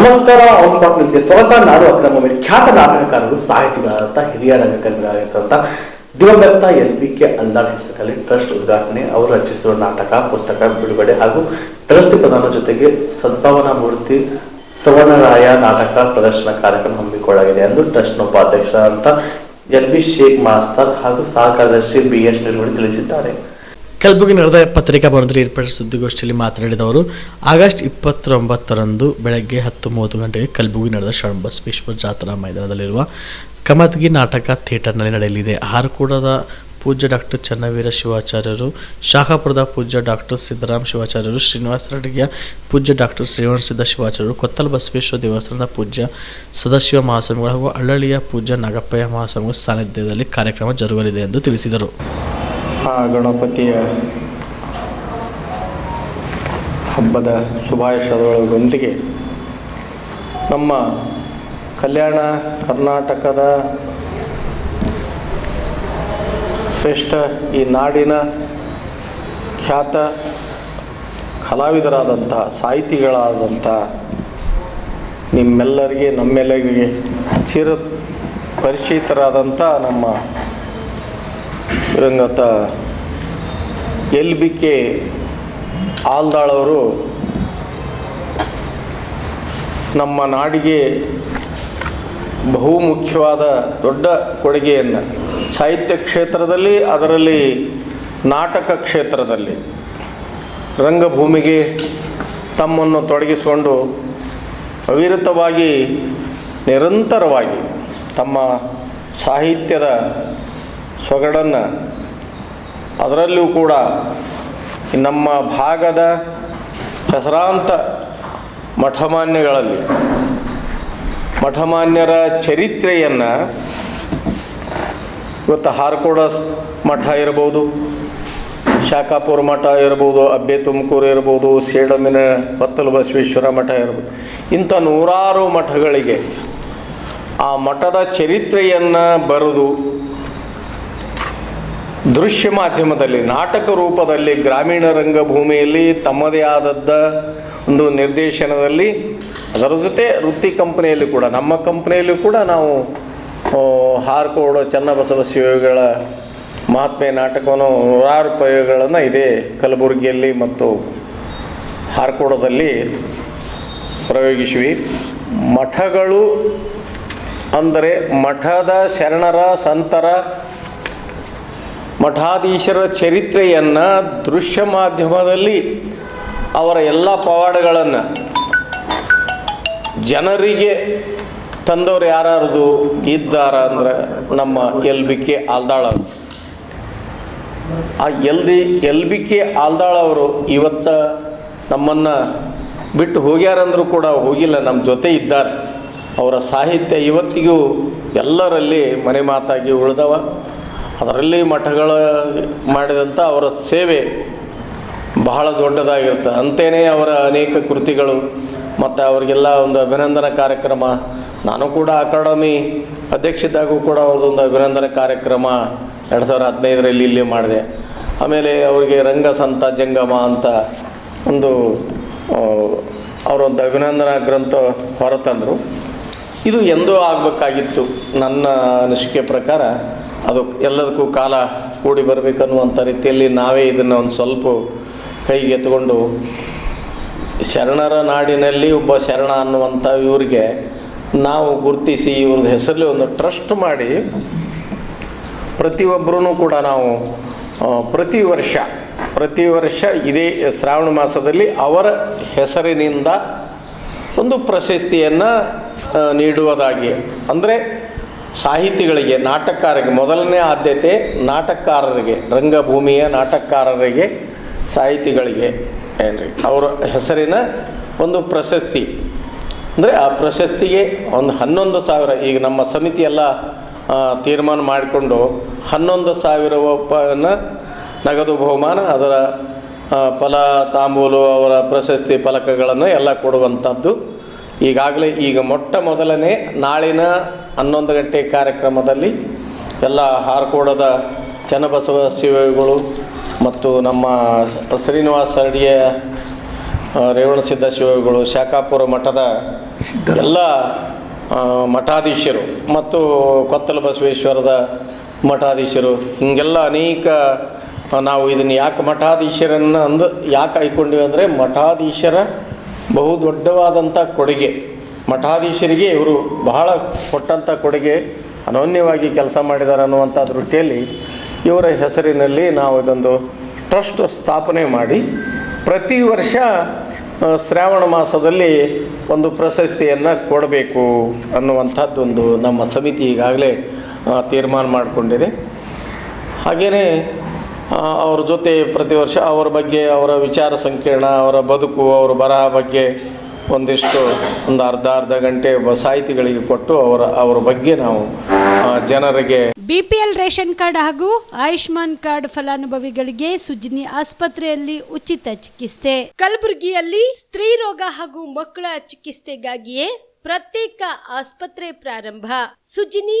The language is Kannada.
ನಮಸ್ಕಾರ ಆನ್ ಸ್ಪಾಟ್ ನ್ಯೂಸ್ಗೆ ಸ್ವಾಗತ. ನಾನು ಅಕ್ರಮ ಖ್ಯಾತ ನಾಟಕಕಾರರು, ಸಾಹಿತಿಗಳಾದಂಥ ಹಿರಿಯ ರಂಗಕರ್ಮಿಗಳಾಗಿರ್ತಂಥ ದಿವಂಗತ ಎಲ್ ವಿ ಕೆ ಹೆಸರಲ್ಲಿ ಟ್ರಸ್ಟ್ ಉದ್ಘಾಟನೆ, ಅವರು ರಚಿಸಿರುವ ನಾಟಕ, ಪುಸ್ತಕ, ಬಿಡುಗಡೆ ಹಾಗೂ ಟ್ರಸ್ಟ್ ಪ್ರಧಾನ ಜೊತೆಗೆ ಸದ್ಭಾವನಾ ಮೂರ್ತಿ ಸವರ್ಣರಾಯ ನಾಟಕ ಪ್ರದರ್ಶನ ಕಾರ್ಯಕ್ರಮ ಹಮ್ಮಿಕೊಳ್ಳಲಾಗಿದೆ ಎಂದು ಟ್ರಸ್ಟ್ನ ಉಪಾಧ್ಯಕ್ಷ ಅಂತ ಎಲ್ ಬಿ ಶೇಖ್ ಮಾಸ್ತರ್ ಹಾಗೂ ಸಹ ಕಾರ್ಯದರ್ಶಿ ಬಿ ಎಸ್ ನಿರ್ವಹಣೆ ತಿಳಿಸಿದ್ದಾರೆ. ಕಲಬುರಗಿ ನಡೆದ ಪತ್ರಿಕಾ ಭವನದಲ್ಲಿ ಏರ್ಪಡಿಸಿದ ಸುದ್ದಿಗೋಷ್ಠಿಯಲ್ಲಿ ಮಾತನಾಡಿದ ಅವರು, ಆಗಸ್ಟ್ ಇಪ್ಪತ್ತೊಂಬತ್ತರಂದು ಬೆಳಗ್ಗೆ ಹತ್ತು ಮೂವತ್ತು ಗಂಟೆಗೆ ಕಲಬುರಗಿ ನಡೆದ ಶರಣಬಸವೇಶ್ವರ ಜಾತ್ರಾ ಮೈದಾನದಲ್ಲಿರುವ ಕಮತ್ಗಿ ನಾಟಕ ಥಿಯೇಟರ್ನಲ್ಲಿ ನಡೆಯಲಿದೆ. ಹಾರಕೂಡದ ಪೂಜ್ಯ ಡಾಕ್ಟರ್ ಚನ್ನವೀರ ಶಿವಾಚಾರ್ಯರು, ಶಾಖಾಪುರದ ಪೂಜ್ಯ ಡಾಕ್ಟರ್ ಸಿದ್ದರಾಮ ಶಿವಾಚಾರ್ಯರು, ಶ್ರೀನಿವಾಸ ರೆಡ್ಡಿಯ ಪೂಜ್ಯ ಡಾಕ್ಟರ್ ಶ್ರೀವಣ ಸಿದ್ದ ಶಿವಾಚಾರ್ಯರು, ಕೊತ್ತಲ ಬಸವೇಶ್ವರ ದೇವಸ್ಥಾನದ ಪೂಜ್ಯ ಸದಾಶಿವ ಮಹಾಸ್ವಾಮಿಗಳು ಹಾಗೂ ಹಳ್ಳಳ್ಳಿಯ ಪೂಜ್ಯ ನಾಗಪ್ಪಯ್ಯ ಮಹಾಸ್ವಾಮಿಗಳ ಸಾನ್ನಿಧ್ಯದಲ್ಲಿ ಕಾರ್ಯಕ್ರಮ ಜರುಗಲಿದೆ ಎಂದು ತಿಳಿಸಿದರು. ಆ ಗಣಪತಿಯ ಹಬ್ಬದ ಶುಭಾಶಯದೊಳಗೊಂದಿಗೆ ನಮ್ಮ ಕಲ್ಯಾಣ ಕರ್ನಾಟಕದ ಶ್ರೇಷ್ಠ ಈ ನಾಡಿನ ಖ್ಯಾತ ಕಲಾವಿದರಾದಂಥ, ಸಾಹಿತಿಗಳಾದಂಥ ನಿಮ್ಮೆಲ್ಲರಿಗೆ, ನಮ್ಮೆಲ್ಲರಿಗೆ ಚಿರ ಪರಿಚಿತರಾದಂಥ ನಮ್ಮ ದಿವಂಗತ ಎಲ್ ಬಿ ಕೆ ಆಲ್ದಾಳವರು ನಮ್ಮ ನಾಡಿಗೆ ಬಹುಮುಖ್ಯವಾದ ದೊಡ್ಡ ಕೊಡುಗೆಯನ್ನು ಸಾಹಿತ್ಯ ಕ್ಷೇತ್ರದಲ್ಲಿ, ಅದರಲ್ಲಿ ನಾಟಕ ಕ್ಷೇತ್ರದಲ್ಲಿ ರಂಗಭೂಮಿಗೆ ತಮ್ಮನ್ನು ತೊಡಗಿಸಿಕೊಂಡು ಅವಿರತವಾಗಿ, ನಿರಂತರವಾಗಿ ತಮ್ಮ ಸಾಹಿತ್ಯದ ಸೊಗಡನ್ನು. ಅದರಲ್ಲೂ ಕೂಡ ನಮ್ಮ ಭಾಗದ ಹೆಸರಾಂತ ಮಠಮಾನ್ಯಗಳಲ್ಲಿ ಮಠಮಾನ್ಯರ ಚರಿತ್ರೆಯನ್ನು ಇವತ್ತು ಹಾರ್ಕೋಡ ಮಠ ಇರ್ಬೋದು ಶಾಖಾಪುರ ಮಠ ಇರ್ಬೋದು ಅಬ್ಬೆ ತುಮಕೂರು ಇರ್ಬೋದು ಸೇಡಮಿನ ಪತ್ತಲ ಬಸವೇಶ್ವರ ಮಠ ಇರ್ಬೋದು ಇಂಥ ನೂರಾರು ಮಠಗಳಿಗೆ ಆ ಮಠದ ಚರಿತ್ರೆಯನ್ನು ಬರೆದು ದೃಶ್ಯ ಮಾಧ್ಯಮದಲ್ಲಿ, ನಾಟಕ ರೂಪದಲ್ಲಿ, ಗ್ರಾಮೀಣ ರಂಗಭೂಮಿಯಲ್ಲಿ ತಮ್ಮದೇ ಆದದ್ದ ಒಂದು ನಿರ್ದೇಶನದಲ್ಲಿ, ಅದರ ಜೊತೆ ವೃತ್ತಿ ಕಂಪನಿಯಲ್ಲಿ ಕೂಡ, ನಮ್ಮ ಕಂಪನಿಯಲ್ಲಿ ಕೂಡ ನಾವು ಹಾರ್ಕೋಡು ಚನ್ನಬಸವ ಶಿವಗಳ ಮಹಾತ್ಮೆ ನಾಟಕವನ್ನು ನೂರಾರು ಪ್ರಯೋಗಗಳನ್ನು ಇದೇ ಕಲಬುರಗಿಯಲ್ಲಿ ಮತ್ತು ಹಾರ್ಕೋಡದಲ್ಲಿ ಪ್ರಯೋಗಿಸಿವಿ. ಮಠಗಳು ಅಂದರೆ ಮಠದ ಶರಣರ, ಸಂತರ ಮಠಾಧೀಶರ ಚರಿತ್ರೆಯನ್ನು ದೃಶ್ಯ ಮಾಧ್ಯಮದಲ್ಲಿ ಅವರ ಎಲ್ಲ ಪವಾಡಗಳನ್ನು ಜನರಿಗೆ ತಂದವರು ಯಾರಾರದು ಇದ್ದಾರ ಅಂದ್ರೆ ನಮ್ಮ ಎಲ್ ಬಿ ಕೆ ಆಲ್ದಾಳ ಅವರು. ಆ L D L B K Aldal ಅವರು ಇವತ್ತ ನಮ್ಮನ್ನು ಬಿಟ್ಟು ಹೋಗ್ಯಾರಂದರೂ ಕೂಡ ಹೋಗಿಲ್ಲ ನಮ್ಮ ಜೊತೆ ಇದ್ದಾರೆ. ಅವರ ಸಾಹಿತ್ಯ ಇವತ್ತಿಗೂ ಎಲ್ಲರಲ್ಲಿ ಮನೆ ಮಾತಾಗಿ ಉಳಿದವ. ಅದರಲ್ಲಿ ಮಠಗಳ ಮಾಡಿದಂಥ ಅವರ ಸೇವೆ ಬಹಳ ದೊಡ್ಡದಾಗಿರುತ್ತೆ. ಅಂತೆಯೇ ಅವರ ಅನೇಕ ಕೃತಿಗಳು ಮತ್ತು ಅವರಿಗೆಲ್ಲ ಒಂದು ಅಭಿನಂದನಾ ಕಾರ್ಯಕ್ರಮ. ನಾನು ಕೂಡ ಅಕಾಡೆಮಿ ಅಧ್ಯಕ್ಷದಾಗೂ ಕೂಡ ಅವ್ರದ್ದೊಂದು ಅಭಿನಂದನಾ ಕಾರ್ಯಕ್ರಮ ಎರಡು ಸಾವಿರದ ಹದಿನೈದರಲ್ಲಿ ಇಲ್ಲಿ ಮಾಡಿದೆ. ಆಮೇಲೆ ಅವರಿಗೆ ರಂಗ ಸಂತ, ಜಂಗಮ ಅಂತ ಒಂದು ಅವರೊಂದು ಅಭಿನಂದನಾ ಗ್ರಂಥ ಹೊರತಂದರು. ಇದು ಎಂದೂ ಆಗಬೇಕಾಗಿತ್ತು ನನ್ನ ಅನಿಸಿಕೆ ಪ್ರಕಾರ. ಅದು ಎಲ್ಲದಕ್ಕೂ ಕಾಲ ಕೂಡಿ ಬರಬೇಕನ್ನುವಂಥ ರೀತಿಯಲ್ಲಿ ನಾವೇ ಇದನ್ನು ಒಂದು ಸ್ವಲ್ಪ ಕೈಗೆ ಎತ್ಕೊಂಡು ಶರಣರ ನಾಡಿನಲ್ಲಿ ಒಬ್ಬ ಶರಣ ಅನ್ನುವಂಥ ಇವರಿಗೆ ನಾವು ಗುರುತಿಸಿ ಇವ್ರದ್ದು ಹೆಸರಲ್ಲಿ ಒಂದು ಟ್ರಸ್ಟ್ ಮಾಡಿ ಪ್ರತಿಯೊಬ್ಬರೂ ಕೂಡ ನಾವು ಪ್ರತಿ ವರ್ಷ ಪ್ರತಿ ವರ್ಷ ಇದೇ ಶ್ರಾವಣ ಮಾಸದಲ್ಲಿ ಅವರ ಹೆಸರಿನಿಂದ ಒಂದು ಪ್ರಶಸ್ತಿಯನ್ನು ನೀಡುವುದಾಗಿ. ಅಂದರೆ ಸಾಹಿತಿಗಳಿಗೆ, ನಾಟಕಕಾರರಿಗೆ, ಮೊದಲನೇ ಆದ್ಯತೆ ನಾಟಕಕಾರರಿಗೆ, ರಂಗಭೂಮಿಯ ನಾಟಕಕಾರರಿಗೆ, ಸಾಹಿತಿಗಳಿಗೆ ಏನ್ರಿ? ಅವರ ಹೆಸರಿನ ಒಂದು ಪ್ರಶಸ್ತಿ. ಅಂದರೆ ಆ ಪ್ರಶಸ್ತಿಗೆ ಒಂದು ಹನ್ನೊಂದು ಸಾವಿರ, ಈಗ ನಮ್ಮ ಸಮಿತಿಯೆಲ್ಲ ತೀರ್ಮಾನ ಮಾಡಿಕೊಂಡು ಹನ್ನೊಂದು ಸಾವಿರ ರೂಪಾಯಿಯನ್ನು ನಗದು ಬಹುಮಾನ, ಅದರ ಫಲ, ತಾಂಬೂಲು, ಅವರ ಪ್ರಶಸ್ತಿ ಫಲಕಗಳನ್ನು ಎಲ್ಲ ಕೊಡುವಂಥದ್ದು ಈಗಾಗಲೇ ಈಗ ಮೊಟ್ಟ ಮೊದಲನೇ ನಾಳಿನ ಹನ್ನೊಂದು ಗಂಟೆ ಕಾರ್ಯಕ್ರಮದಲ್ಲಿ ಎಲ್ಲ ಹಾರ್ಕೋಡದ ಚನ್ನಬಸವ ಶಿವಗಳು ಮತ್ತು ನಮ್ಮ ಶ್ರೀನಿವಾಸ ಅಡಿಯ ರೇವಣಸಿದ್ಧ ಶಿವಗಳು ಶಾಖಾಪುರ ಮಠದ ಎಲ್ಲ ಮಠಾಧೀಶರು ಮತ್ತು ಕೊತ್ತಲ ಬಸವೇಶ್ವರದ ಮಠಾಧೀಶರು, ಹೀಗೆಲ್ಲ ಅನೇಕ ನಾವು ಇದನ್ನು ಯಾಕೆ ಮಠಾಧೀಶರನ್ನು ಅಂದು ಯಾಕೆ ಆಯ್ಕೊಂಡಿವಿ ಅಂದರೆ ಮಠಾಧೀಶರ ಬಹು ದೊಡ್ಡವಾದಂಥ ಕೊಡುಗೆ. ಮಠಾಧೀಶರಿಗೆ ಇವರು ಬಹಳ ಕೊಟ್ಟಂಥ ಕೊಡುಗೆ, ಅನನ್ಯವಾಗಿ ಕೆಲಸ ಮಾಡಿದ್ದಾರೆ ಅನ್ನುವಂಥ ದೃಷ್ಟಿಯಲ್ಲಿ ಇವರ ಹೆಸರಿನಲ್ಲಿ ನಾವು ಇದೊಂದು ಟ್ರಸ್ಟ್ ಸ್ಥಾಪನೆ ಮಾಡಿ, ಪ್ರತಿ ವರ್ಷ ಶ್ರಾವಣ ಮಾಸದಲ್ಲಿ ಒಂದು ಪ್ರಶಸ್ತಿಯನ್ನು ಕೊಡಬೇಕು ಅನ್ನುವಂಥದ್ದೊಂದು ನಮ್ಮ ಸಮಿತಿ ಈಗಾಗಲೇ ತೀರ್ಮಾನ ಮಾಡಿಕೊಂಡಿದೆ. ಹಾಗೆಯೇ ಅವ್ರ ಜೊತೆ ಪ್ರತಿ ವರ್ಷ ಅವರ ಬಗ್ಗೆ, ಅವರ ವಿಚಾರ ಸಂಕಿರಣ, ಅವರ ಬದುಕು, ಅವರ ಬರಹ ಬಗ್ಗೆ ಒಂದಿಷ್ಟು ಒಂದು ಅರ್ಧ ಅರ್ಧ ಗಂಟೆ ಸಾಹಿತಿಗಳಿಗೆ ಕೊಟ್ಟು ಅವರ ಅವರ ಬಗ್ಗೆ ನಾವು ಜನರಿಗೆ ಬಿಪಿಎಲ್ ರೇಷನ್ ಕಾರ್ಡ್ ಹಾಗೂ ಆಯುಷ್ಮಾನ್ ಕಾರ್ಡ್ ಫಲಾನುಭವಿಗಳಿಗೆ ಸುಜಿನಿ ಆಸ್ಪತ್ರೆಯಲ್ಲಿ ಉಚಿತ ಚಿಕಿತ್ಸೆ. ಕಲಬುರಗಿಯಲ್ಲಿ ಸ್ತ್ರೀ ರೋಗ ಹಾಗೂ ಮಕ್ಕಳ ಚಿಕಿತ್ಸೆಗಾಗಿಯೇ ಪ್ರತ್ಯೇಕ ಆಸ್ಪತ್ರೆ ಪ್ರಾರಂಭ. ಸುಜಿನಿ